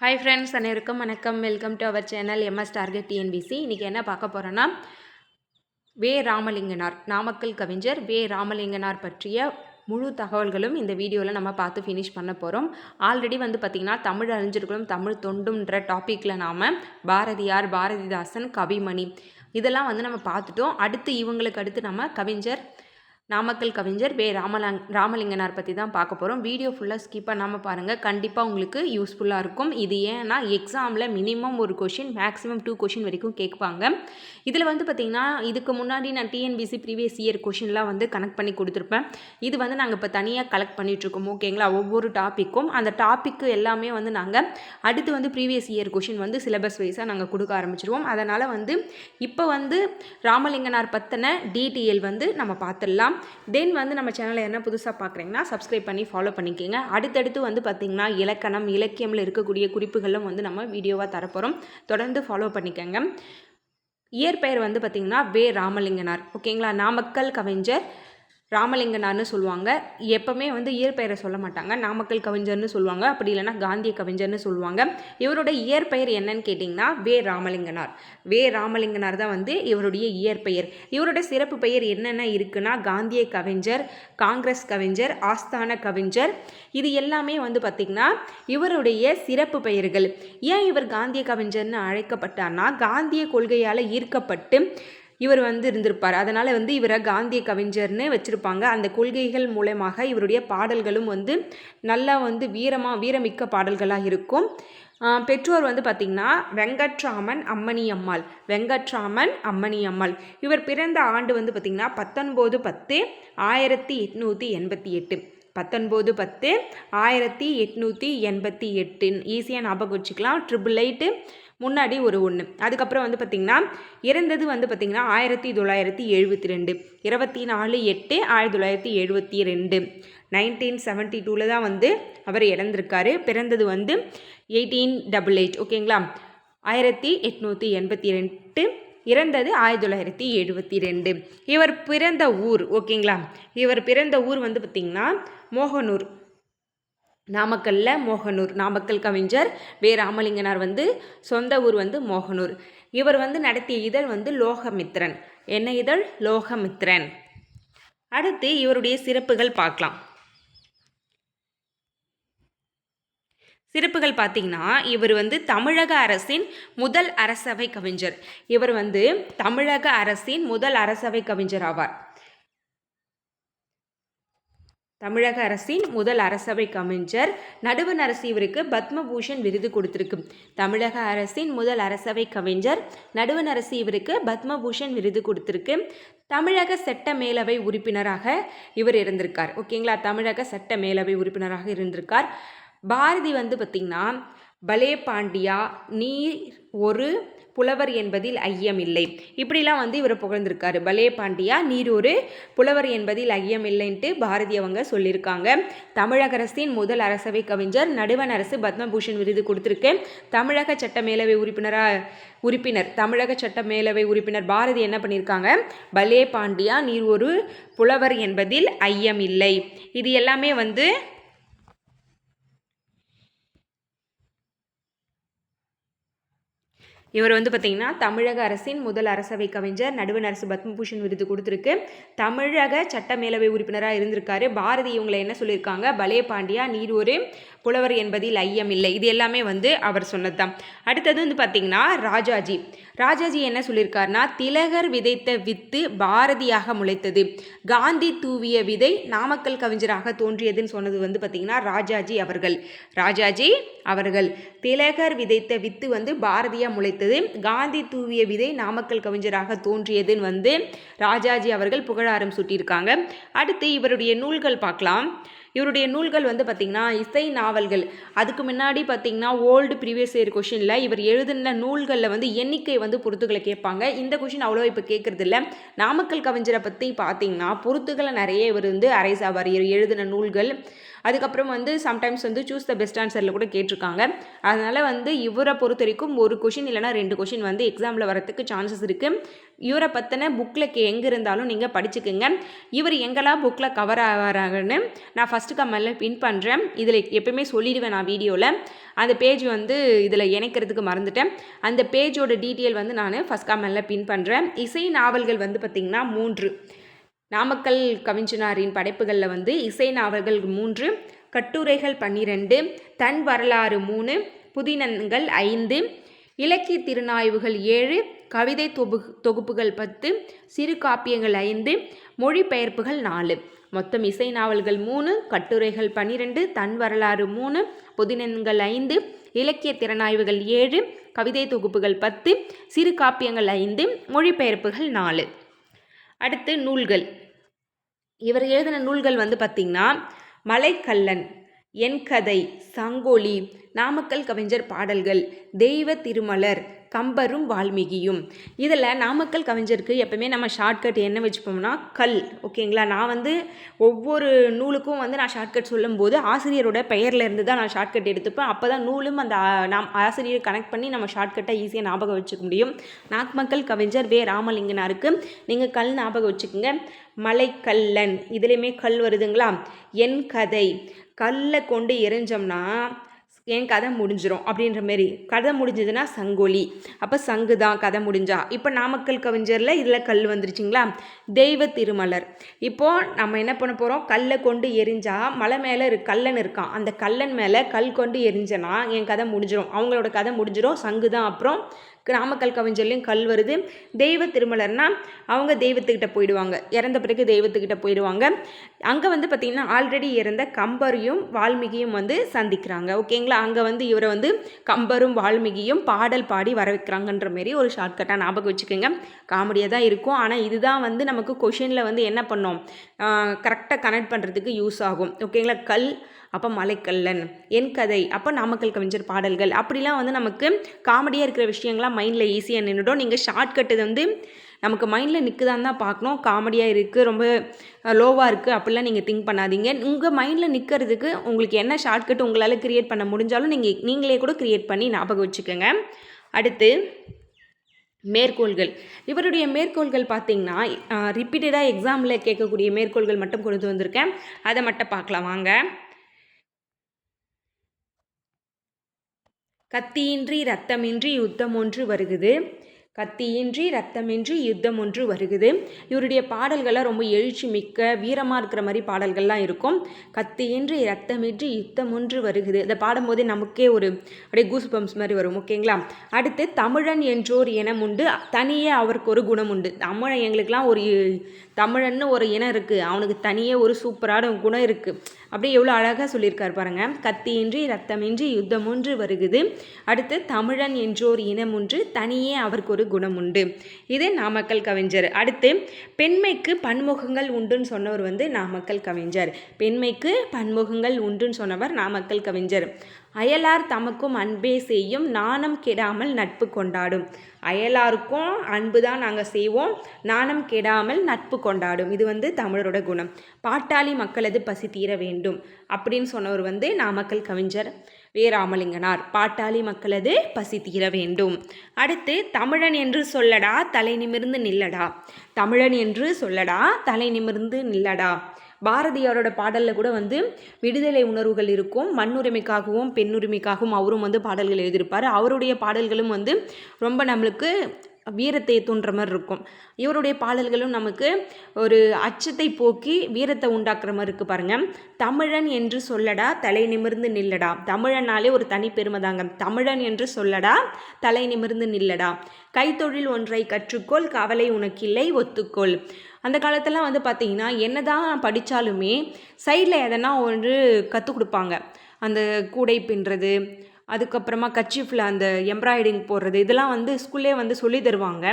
Hi friends அனைவருக்கும் வணக்கம். Welcome to our channel MS target TNPSC இன்றைக்கி என்ன பார்க்க போகிறோன்னா வே. ராமலிங்கனார் நாமக்கல் கவிஞர் வே. ராமலிங்கனார் பற்றிய முழு தகவல்களும் இந்த வீடியோவில் நம்ம பார்த்து ஃபினிஷ் பண்ண போகிறோம் ஆல்ரெடி வந்து பார்த்திங்கன்னா தமிழ் அறிஞர்களும் தமிழ் தொண்டுன்ற டாப்பிக்கில் நாம் பாரதியார் பாரதிதாசன் கவிமணி இதெல்லாம் வந்து நம்ம பார்த்துட்டோம். அடுத்து இவங்களுக்கு அடுத்து நம்ம கவிஞர் நாமக்கல் கவிஞர் வே ராமலாங் ராமலிங்கனார் பற்றி தான் பார்க்க போகிறோம் வீடியோ ஃபுல்லாக ஸ்கிப் பண்ணாமல் பாருங்கள் கண்டிப்பாக உங்களுக்கு யூஸ்ஃபுல்லாக இருக்கும். இது ஏன்னா எக்ஸாமில் மினிமம் ஒரு கொஷின் மேக்ஸிமம் டூ கொஷின் வரைக்கும் கேட்பாங்க. இதில் வந்து பார்த்திங்கன்னா இதுக்கு முன்னாடி நான் டிஎன்பிசி ப்ரீவியஸ் இயர் கொஷின்லாம் வந்து கனெக்ட் பண்ணி கொடுத்துருப்பேன். இது வந்து நாங்கள் இப்போ தனியாக கலெக்ட் பண்ணிகிட்ருக்கோம் ஓகேங்களா ஒவ்வொரு டாப்பிக்கும் அந்த டாப்பிக்கு எல்லாமே வந்து நாங்கள் அடுத்து வந்து ப்ரீவியஸ் இயர் கொஷின் வந்து சிலபஸ் வைஸாக நாங்கள் கொடுக்க ஆரம்பிச்சிருவோம். அதனால் வந்து இப்போ வந்து ராமலிங்கனார் பற்றின டீட்டெயில் வந்து நம்ம பார்த்துடலாம் தென் வந்து நம்ம சேனலை என்ன புதுசாக பார்க்குறீங்கன்னா சப்ஸ்கிரைப் பண்ணி ஃபாலோ பண்ணிக்கோங்க. அடுத்தடுத்து வந்து பார்த்திங்கன்னா இலக்கணம் இலக்கியமில் இருக்கக்கூடிய குறிப்புகளும் வந்து நம்ம வீடியோவாக தரப்போகிறோம் தொடர்ந்து ஃபாலோ பண்ணிக்கோங்க. இயற்பெயர் வந்து பார்த்திங்கன்னா வே ராமலிங்கனார். ஓகேங்களா நாமக்கல் கவிஞர் ராமலிங்கனார்னு சொல்லுவாங்க. எப்போவுமே வந்து இயற்பெயரை சொல்ல மாட்டாங்க. நாமக்கல் கவிஞர்னு சொல்லுவாங்க. அப்படி இல்லைன்னா காந்திய கவிஞர்னு சொல்லுவாங்க. இவரோட இயற்பெயர் என்னன்னு கேட்டிங்கன்னா வே. ராமலிங்கனார். வே. ராமலிங்கனார் தான் வந்து இவருடைய இயற்பெயர். இவரோட சிறப்பு பெயர் என்னென்ன இருக்குன்னா காந்திய கவிஞர் காங்கிரஸ் கவிஞர் ஆஸ்தான கவிஞர். இது எல்லாமே வந்து பார்த்திங்கன்னா இவருடைய சிறப்பு பெயர்கள். ஏன் இவர் காந்திய கவிஞர்னு அழைக்கப்பட்டார்னா காந்திய கொள்கையால் ஈர்க்கப்பட்டு இவர் வந்து இருந்திருப்பார். அதனால் வந்து இவரை காந்திய கவிஞர்னு வச்சுருப்பாங்க. அந்த கொள்கைகள் மூலமாக இவருடைய பாடல்களும் வந்து நல்லா வந்து வீரமாக வீரமிக்க பாடல்களாக இருக்கும். பெற்றோர் வந்து பார்த்திங்கன்னா வெங்கட்ராமன் அம்மணி அம்மாள். வெங்கட்ராமன் அம்மணி அம்மாள். இவர் பிறந்த ஆண்டு வந்து பார்த்திங்கன்னா பத்தொன்பது பத்து ஆயிரத்தி எட்நூற்றி எண்பத்தி எட்டு. பத்தொன்பது பத்து ஆயிரத்தி எட்நூற்றி எண்பத்தி எட்டு. ஈஸியாக ஞாபகம் வச்சுக்கலாம். ட்ரிபிள் எயிட்டு முன்னாடி ஒரு ஒன்று அதுக்கப்புறம் வந்து பார்த்திங்கன்னா இறந்தது வந்து பார்த்திங்கன்னா ஆயிரத்தி தொள்ளாயிரத்தி எழுபத்தி ரெண்டு இருபத்தி நாலு எட்டு ஆயிரத்தி தொள்ளாயிரத்தி எழுபத்தி ரெண்டு நைன்டீன் செவன்ட்டி டூவில் தான் வந்து அவர் இறந்திருக்காரு. பிறந்தது வந்து எயிட்டீன் டபுள் எயிட் ஓகேங்களா? ஆயிரத்தி எட்நூற்றி எண்பத்தி ரெண்டு இறந்தது ஆயிரத்தி தொள்ளாயிரத்தி எழுபத்தி ரெண்டு இவர் பிறந்த ஊர் ஓகேங்களா? இவர் பிறந்த ஊர் வந்து பார்த்திங்கன்னா மோகனூர். நாமக்கல்லில் மோகனூர். நாமக்கல் கவிஞர் வே ராமலிங்கனார் வந்து சொந்த ஊர் வந்து மோகனூர். இவர் வந்து நடத்திய இதழ் வந்து லோகமித்ரன். என்ன இதழ்? லோகமித்ரன். அடுத்து இவருடைய சிறப்புகள் பார்க்கலாம். சிறப்புகள் பார்த்தீங்கன்னா இவர் வந்து தமிழக அரசின் முதல் அரசவை கவிஞர். இவர் வந்து தமிழக அரசின் முதல் அரசவை கவிஞர் ஆவார். தமிழக அரசின் முதல் அரசவை கவிஞர் நடுவன் அரசு இவருக்கு பத்மபூஷன் விருது கொடுத்துருக்கு. தமிழக அரசின் முதல் அரசவை கவிஞர் நடுவன் அரசு இவருக்கு பத்மபூஷன் விருது கொடுத்துருக்கு. தமிழக சட்ட மேலவை உறுப்பினராக இவர் இருந்திருக்கார். ஓகேங்களா? தமிழக சட்ட மேலவை உறுப்பினராக இருந்திருக்கார். பாரதி வந்து பார்த்திங்கன்னா பலே பாண்டியா நீர் ஒரு புலவர் என்பதில் ஐயமில்லை. இப்படிலாம் வந்து இவர் புகழ்ந்திருக்காரு. பலே பாண்டியா நீர் ஒரு புலவர் என்பதில் ஐயமில்லைன்ட்டு பாரதி அவங்க சொல்லியிருக்காங்க. தமிழக அரசின் முதல் அரசவை கவிஞர் நடுவன் அரசு பத்மபூஷன் விருது கொடுத்துருக்கு. தமிழக சட்ட மேலவை உறுப்பினராக உறுப்பினர் தமிழக சட்ட மேலவை உறுப்பினர் பாரதி என்ன பண்ணியிருக்காங்க? பலே பாண்டியா நீர் ஒரு புலவர் என்பதில் ஐயமில்லை. இது எல்லாமே வந்து இவர் வந்து பார்த்திங்கன்னா தமிழக அரசின் முதல் அரசவை கவிஞர் நடுவண் அரசு பத்மபூஷன் விருது கொடுத்துருக்கு. தமிழக சட்டமேலவை உறுப்பினராக இருந்திருக்காரு. பாரதி இவங்களை என்ன சொல்லியிருக்காங்க? பலே பாண்டியா நீர் ஒரு புலவர் என்பதில் ஐயம் இல்லை இது எல்லாமே வந்து அவர் சொன்னது தான் அடுத்தது வந்து பார்த்திங்கன்னா ராஜாஜி. ராஜாஜி என்ன சொல்லியிருக்காருனா திலகர் விதைத்த வித்து பாரதியாக முளைத்தது. காந்தி தூவிய விதை நாமக்கல் கவிஞராக தோன்றியதுன்னு சொன்னது வந்து பார்த்திங்கன்னா ராஜாஜி அவர்கள். ராஜாஜி அவர்கள் திலகர் விதைத்த வித்து வந்து பாரதியாக முளைத்தது. காந்தி தூவிய விதை நாமக்கல் கவிஞராக தோன்றியதுன்னு வந்து ராஜாஜி அவர்கள் புகழாரம் சுட்டியிருக்காங்க. அடுத்து இவருடைய நூல்கள் பார்க்கலாம். இவருடைய நூல்கள் வந்து பார்த்திங்கன்னா இசை நாவல்கள். அதுக்கு முன்னாடி பார்த்திங்கன்னா ஓல்டு ப்ரீவியஸ் இயர் கொஷினில் இவர் எழுதின நூல்களில் வந்து எண்ணிக்கை வந்து பொருத்துகளை கேட்பாங்க. இந்த கொஷின் அவ்வளோ இப்போ கேட்குறது இல்லை நாமக்கல் கவிஞரை பற்றி பார்த்திங்கன்னா பொருத்துகளை நிறைய இவர் வந்து அரைசாவார் எழுதின நூல்கள். அதுக்கப்புறம் வந்து சம்டைம்ஸ் வந்து சூஸ் த பெஸ்ட் ஆன்சரில் கூட கேட்டிருக்காங்க. அதனால் வந்து இவரை பொறுத்த வரைக்கும் ஒரு கொஷின் இல்லைனா ரெண்டு கொஷின் வந்து எக்ஸாமில் வரத்துக்கு சான்சஸ் இருக்குது இவரை பற்றின புக்கில் எங்கே இருந்தாலும் நீங்கள் படிச்சுக்குங்க. இவர் எங்கெல்லாம் புக்கில் கவர் ஆகிறாங்கன்னு நான் ஃபஸ்ட்டு கமெண்டில் பின் பண்ணுறேன் இதில் எப்பயுமே சொல்லிடுவேன் நான் வீடியோவில் அந்த பேஜ் வந்து இதில் இணைக்கிறதுக்கு மறந்துட்டேன். அந்த பேஜோட டீட்டெயில் வந்து நான் ஃபஸ்ட் கமெண்டில் பின் பண்ணுறேன் இசை நாவல்கள் வந்து பார்த்திங்கன்னா மூன்று. நாமக்கல் கவிஞனாரின் படைப்புகளில் வந்து இசை நாவல்கள் மூன்று கட்டுரைகள் பன்னிரெண்டு தன் வரலாறு மூணு புதினங்கள் ஐந்து இலக்கிய திருநாய்வுகள் ஏழு கவிதை தொகு தொகுப்புகள் பத்து சிறு காப்பியங்கள் ஐந்து மொழிபெயர்ப்புகள் நாலு. மொத்தம் இசை நாவல்கள் மூணு கட்டுரைகள் பன்னிரெண்டு தன் வரலாறு மூணு புதினங்கள் ஐந்து இலக்கிய திறனாய்வுகள் ஏழு கவிதை தொகுப்புகள் பத்து சிறு காப்பியங்கள் ஐந்து மொழிபெயர்ப்புகள் நாலு. அடுத்து நூல்கள். இவர் எழுதின நூல்கள் வந்து பார்த்திங்கன்னா மலைக்கல்லன் என் கதை சங்கோலி நாமக்கல் கவிஞர் பாடல்கள் தெய்வ திருமலர் கம்பரும் வால்மீகியும். இதில் நாமக்கல் கவிஞருக்கு எப்பவுமே நம்ம ஷார்ட்கட் என்ன வச்சுப்போம்னா கல் ஓகேங்களா? நான் வந்து ஒவ்வொரு நூலுக்கும் வந்து நான் ஷார்ட்கட் சொல்லும்போது ஆசிரியரோட பெயரில் இருந்து தான் நான் ஷார்ட்கட் எடுத்துப்பேன். அப்போ தான் நூலும் அந்த நாம் ஆசிரியரை கனெக்ட் பண்ணி நம்ம ஷார்ட்கட்டை ஈஸியாக ஞாபகம் வச்சுக்க முடியும். நாமக்கல் கவிஞர் வே. ராமலிங்கனாருக்கு நீங்கள் கல் ஞாபகம் வச்சுக்கோங்க. மலைக்கல்லன் இதுலேயுமே கல் வருதுங்களா? என் கதை. கல்லை கொண்டு எரிஞ்சோம்னா என் கதை முடிஞ்சிடும் அப்படின்ற மாரி. கதை முடிஞ்சதுன்னா சங்கொலி. அப்போ சங்கு தான் கதை முடிஞ்சா. இப்போ நாமக்கல் கவிஞரில் இதில் கல் வந்துருச்சுங்களா? தெய்வ திருமலர். இப்போது நம்ம என்ன பண்ண போகிறோம் கல்லை கொண்டு எரிஞ்சா மலை மேலே இரு கல்லன் இருக்கான். அந்த கல்லன் மேலே கல் கொண்டு எரிஞ்சனா என் கதை முடிஞ்சிடும் அவங்களோட கதை முடிஞ்சிடும் சங்கு தான் அப்புறம் நாமக்கல் கவிஞர்லேயும் கல் வருது. தெய்வ திருமலர்னா அவங்க தெய்வத்துக்கிட்ட போயிடுவாங்க. இறந்த பிறகு தெய்வத்துக்கிட்ட போயிடுவாங்க. அங்கே வந்து பார்த்திங்கன்னா ஆல்ரெடி இறந்த கம்பரையும் வால்மீகியும் வந்து சந்திக்கிறாங்க. ஓகேங்களா அங்கே வந்து இவரை வந்து கம்பரும் வால்மீகியும் பாடல் பாடி வர வைக்கிறாங்கன்ற மாரி ஒரு ஷார்ட்கட்டாக ஞாபகம் வச்சுக்கோங்க. காமெடியாக தான் இருக்கும். ஆனால் இதுதான் வந்து நமக்கு கொஷினில் வந்து என்ன பண்ணோம்? கரெக்டாக கனெக்ட் பண்ணுறதுக்கு யூஸ் ஆகும். ஓகேங்களா கல் அப்போ மலைக்கல்லன் என் கதை அப்போ நாமக்கல் கவிஞர் பாடல்கள். அப்படிலாம் வந்து நமக்கு காமெடியாக இருக்கிற விஷயங்கள்லாம் மைண்டில் ஈஸியாக நின்றுடும் நீங்கள் ஷார்ட்கட்டு வந்து நமக்கு மைண்டில் நிற்குதான்னு தான் பார்க்கணும். காமெடியாக இருக்குது ரொம்ப லோவாக இருக்குது அப்படிலாம் நீங்கள் திங்க் பண்ணாதீங்க. உங்கள் மைண்டில் நிற்கிறதுக்கு உங்களுக்கு என்ன ஷார்ட்கட் உங்களால் க்ரியேட் பண்ண முடிஞ்சாலும் நீங்கள் நீங்களே கூட க்ரியேட் பண்ணி ஞாபகம் வச்சுக்கோங்க. அடுத்து மேற்கோள்கள். இவருடைய மேற்கோள்கள் பார்த்திங்கன்னா ரிப்பீட்டடாக எக்ஸாமில் கேட்கக்கூடிய மேற்கோள்கள் மட்டும் கொண்டு வந்திருக்கேன். அதை மட்டும் பார்க்கலாம் வாங்க. கத்தியின்றி ரத்தமின்றி யுத்தம் ஒன்று வருகுது. கத்தியின்றி ரத்தமின்றி யுத்தம் ஒன்று வருகுது. இவருடைய பாடல்கள்லாம் ரொம்ப எழுச்சி மிக்க வீரமாக இருக்கிற மாதிரி பாடல்கள்லாம் இருக்கும். கத்தியின்றி ரத்தமின்றி யுத்தம் ஒன்று வருகுது. இதை பாடும்போதே நமக்கே ஒரு அப்படியே கூஸ் பம்ப்ஸ் மாதிரி வரும் ஓகேங்களா? அடுத்து தமிழன் என்றோர் இனம் உண்டு. தனியே அவருக்கு ஒரு குணம் உண்டு. தமிழன் எங்களுக்கெல்லாம் ஒரு தமிழன்னு ஒரு இனம் இருக்குது அவனுக்கு தனியே ஒரு சூப்பரான குணம் இருக்குது அப்படியே எவ்வளோ அழகாக சொல்லியிருக்கார் பாருங்கள் கத்தியின்றி ரத்தமின்றி யுத்தம் ஒன்று வருகுது. அடுத்து தமிழன் என்றோர் இனம் ஒன்று தனியே அவருக்கு ஒரு குணம் உண்டு. இது நாமக்கல் கவிஞர். அடுத்து பெண்மைக்கு பன்முகங்கள் உண்டுன்னு சொன்னவர் வந்து நாமக்கல் கவிஞர். பெண்மைக்கு பன்முகங்கள் உண்டுன்னு சொன்னவர் நாமக்கல் கவிஞர். அயலார் தமக்கும் அன்பே செய்யும் நாணம் கெடாமல் நட்பு கொண்டாடும். அயலாருக்கும் அன்பு தான் நாங்கள் செய்வோம் நாணம் கெடாமல் நட்பு கொண்டாடும். இது வந்து தமிழரோட குணம். பாட்டாளி மக்களது பசி தீர வேண்டும் அப்படின்னு சொன்னவர் வந்து நாமக்கல் கவிஞர். வே ராமலிங்கனார் பாட்டாளி மக்களது பசி தீர வேண்டும். அடுத்து தமிழன் என்று சொல்லடா தலை நிமிர்ந்து நில்லடா. தமிழன் என்று சொல்லடா தலை நிமிர்ந்து நில்லடா. பாரதியாரோட பாடலில் கூட வந்து விடுதலை உணர்வுகள் இருக்கும் மண்ணுரிமைக்காகவும் பெண்ணுரிமைக்காகவும் அவரும் வந்து பாடல்கள் எழுதியிருப்பார். அவருடைய பாடல்களும் வந்து ரொம்ப நம்மளுக்கு வீரத்தை தூண்டுற மாதிரி இருக்கும். இவருடைய பாடல்களும் நமக்கு ஒரு அச்சத்தை போக்கி வீரத்தை உண்டாக்குற மாதிரி இருக்குது பாருங்கள் தமிழன் என்று சொல்லடா தலை நிமிர்ந்து நில்லடா. தமிழனாலே ஒரு தனி பெருமை தாங்க. தமிழன் என்று சொல்லடா தலை நிமிர்ந்து நில்லடா. கைத்தொழில் ஒன்றை கற்றுக்கொள் கவலை உனக்கில்லை ஒத்துக்கொள். அந்த காலத்தெல்லாம் வந்து பார்த்திங்கன்னா என்ன தான் படித்தாலுமே சைடில் எதனா ஒன்று கற்றுக் கொடுப்பாங்க. அந்த கூடை பின்னுறது அதுக்கப்புறமா கச்சிஃபில் அந்த எம்ப்ராய்டிங் போடுறது இதெல்லாம் வந்து ஸ்கூல்லே வந்து சொல்லி தருவாங்க.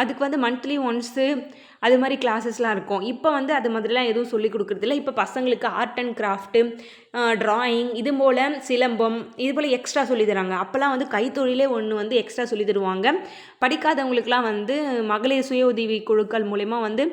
அதுக்கு வந்து மந்த்லி ஒன்ஸு அது மாதிரி கிளாஸஸ்லாம் இருக்கும். இப்போ வந்து அது மாதிரிலாம் எதுவும் சொல்லிக் கொடுக்குறதில்ல இப்போ பசங்களுக்கு ஆர்ட் அண்ட் கிராஃப்ட்டு ட்ராயிங் இது போல் சிலம்பம் இது போல் எக்ஸ்ட்ரா சொல்லி தராங்க. அப்போல்லாம் வந்து கைத்தொழிலே ஒன்று வந்து எக்ஸ்ட்ரா சொல்லி தருவாங்க. படிக்காதவங்களுக்குலாம் வந்து மகளிர் சுய உதவி குழுக்கள் மூலயமா வந்து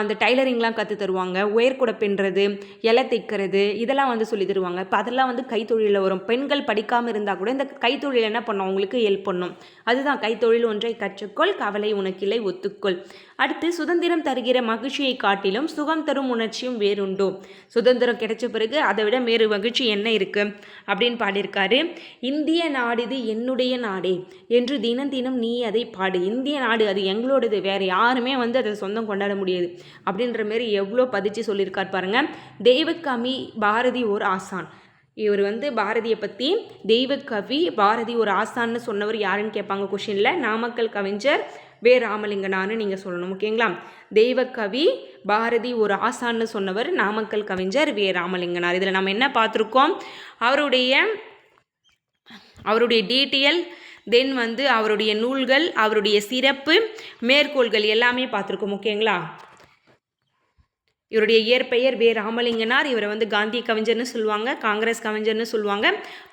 அந்த டைலரிங்லாம் கற்று தருவாங்க. உயர்குடை பின்னுறது இலை தைக்கிறது இதெல்லாம் வந்து சொல்லி தருவாங்க. இப்போ அதெல்லாம் வந்து கைத்தொழிலில் வரும். பெண்கள் படிக்காமல் இருந்தால் கூட இந்த கைத்தொழில் என்ன பண்ணும்? அவங்களுக்கு ஹெல்ப் பண்ணும். அதுதான் கைத்தொழில் ஒன்றை கற்றுக்கொள் கவலை உனக்கில்லை ஒத்துக்கொள். அடுத்து சுதந்திர சுதந்திரம் தருகிற மகிழ்ச்சியை காட்டிலும் சுகம் தரும் உணர்ச்சியும் வேறுண்டோ. சுதந்திரம் கிடைச்ச பிறகு அதை விட வேறு மகிழ்ச்சி என்ன இருக்கு? அப்படின்னு பாடியிருக்காரு இந்திய நாடு இது என்னுடைய நாடே என்று தினம் தினம் நீ அதை பாடு. இந்திய நாடு அது எங்களோடது. வேற யாருமே வந்து அதை சொந்தம் கொண்டாட முடியாது. அப்படின்ற மாரி எவ்வளோ பதிச்சு சொல்லியிருக்கார் பாருங்க. தெய்வக்கமி பாரதி ஒரு ஆசான் இவர் வந்து பாரதியை பற்றி தெய்வ கவி பாரதி ஒரு ஆசான்னு சொன்னவர் யாருன்னு கேட்பாங்க கொஷினில் நாமக்கல் கவிஞர் வே ராமலிங்கனான்னு நீங்கள் சொல்லணும் ஓகேங்களா? தெய்வக்கவி பாரதி ஒரு ஆசான்னு சொன்னவர் நாமக்கல் கவிஞர் வே ராமலிங்கனார் இதில் நம்ம என்ன பார்த்துருக்கோம்? அவருடைய அவருடைய டீட்டெயில் தென் வந்து அவருடைய நூல்கள் அவருடைய சிறப்பு மேற்கோள்கள் எல்லாமே பார்த்துருக்கோம் ஓகேங்களா? இவருடைய இயற்பெயர் வே. ராமலிங்கனார். இவரை வந்து காந்தி கவிஞர்னு சொல்லுவாங்க காங்கிரஸ் கவிஞர்னு சொல்லுவாங்க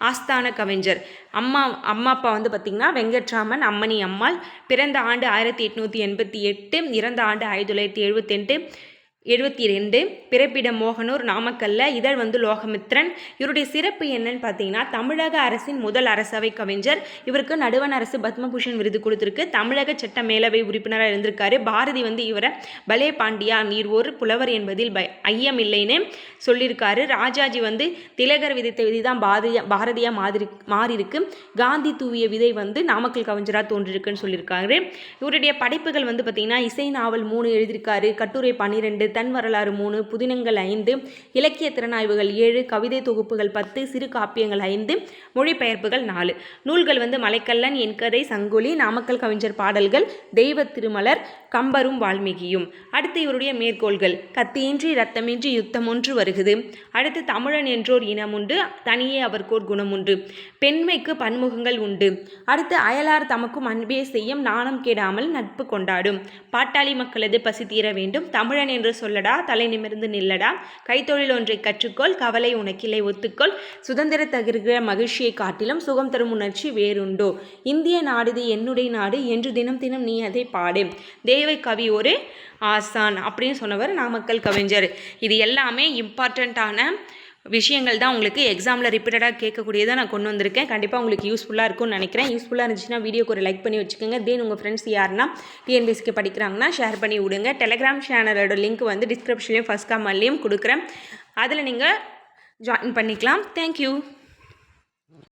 ஆஸ்தான கவிஞர். அம்மா அம்மா அப்பா வந்து பார்த்திங்கன்னா வெங்கட்ராமன் அம்மணி அம்மாள். பிறந்த ஆண்டு ஆயிரத்தி எட்நூற்றி எண்பத்தி எட்டு இறந்த ஆண்டு ஆயிரத்தி தொள்ளாயிரத்தி எழுபத்தெட்டு எழுபத்தி ரெண்டு பிறப்பிடம் மோகனூர் நாமக்கல்ல இதழ் வந்து லோகமித்ரன். இவருடைய சிறப்பு என்னன்னு பார்த்தீங்கன்னா தமிழக அரசின் முதல் அரசவை கவிஞர். இவருக்கு நடுவண் அரசு பத்மபூஷன் விருது கொடுத்துருக்கு. தமிழக சட்ட மேலவை உறுப்பினராக இருந்திருக்காரு. பாரதி வந்து இவரை பலே பாண்டியா நீர் ஒரு புலவர் என்பதில் ப ஐயம் இல்லைன்னு சொல்லியிருக்காரு. ராஜாஜி வந்து திலகர் விதைத்த விதி தான் பாரதியா பாரதியா மாதிரி மாறியிருக்கு. காந்தி தூவிய விதை வந்து நாமக்கல் கவிஞராக தோன்றிருக்குன்னு சொல்லியிருக்காரு. இவருடைய படைப்புகள் வந்து பார்த்திங்கன்னா இசை நாவல் மூணு எழுதியிருக்காரு. கட்டுரை பன்னிரெண்டு தன் வரலாறு மூணு புதினங்கள் ஐந்து இலக்கிய திறனாய்வுகள் ஏழு கவிதை தொகுப்புகள் பத்து சிறு காப்பியங்கள் ஐந்து மொழிபெயர்ப்புகள் நாலு. நூல்கள் வந்து மலைக்கல்லன் என் கதை சங்குலி நாமக்கல் கவிஞர் பாடல்கள் தெய்வ திருமலர் கம்பரும் வால்மீகியும். அடுத்து இவருடைய மேற்கோள்கள் கத்தியின்றி ரத்தமின்றி யுத்தம் ஒன்று வருகுது. அடுத்து தமிழன் என்றோர் இனம் உண்டு தனியே அவர்க்கோர் குணம் உண்டு. பெண்மைக்கு பன்முகங்கள் உண்டு. அடுத்து அயலார் தமக்கும் அன்பே செய்யும் நாணம் கெடாமல் நட்பு கொண்டாடும். பாட்டாளி மக்களது பசி தீர வேண்டும் தமிழன் என்று சொல்லடா தலை நிமிர்ந்து நில்லடா. கைத்தொழில் ஒன்றை கற்றுக்கொள் கவலை உனக்கில்லை ஒத்துக்கொள். சுதந்திர தகிர்கிற மகிழ்ச்சியை காட்டிலும் சுகம் தரும் உணர்ச்சி வேறுண்டோ? இந்திய நாடுது என்னுடைய நாடு என்று தினம் தினம் நீ அதை பாடு. தேவை கவி ஒரு ஆசான் அப்படின்னு சொன்னவர் நாமக்கல் கவிஞர். இது எல்லாமே இம்பார்ட்டண்ட்டான விஷயங்கள் தான் உங்களுக்கு எக்ஸாமில் ரிப்பீட்டடாக கேட்கக்கூடியதாக நான் கொண்டு வந்திருக்கேன். கண்டிப்பாக உங்களுக்கு யூஸ்ஃபுல்லாக இருக்கும்னு நினைக்கிறேன். யூஸ்ஃபுல்லாக இருந்துச்சுன்னா வீடியோக்கு ஒரு லைக் பண்ணி வச்சுக்கோங்க. தென் உங்கள் ஃப்ரெண்ட்ஸ் யாருன்னா டிஎன்பிஎஸ்க்கு படிக்கிறாங்கன்னா ஷேர் பண்ணி விடுங்க. டெலகிராம் சேனலோட லிங்க் வந்து டிஸ்கிரிப்ஷன்லேயும் ஃபஸ்ட் கமெண்ட்லேயும் கொடுக்குறேன். அதில் நீங்கள் ஜாயின் பண்ணிக்கலாம். தேங்க்யூ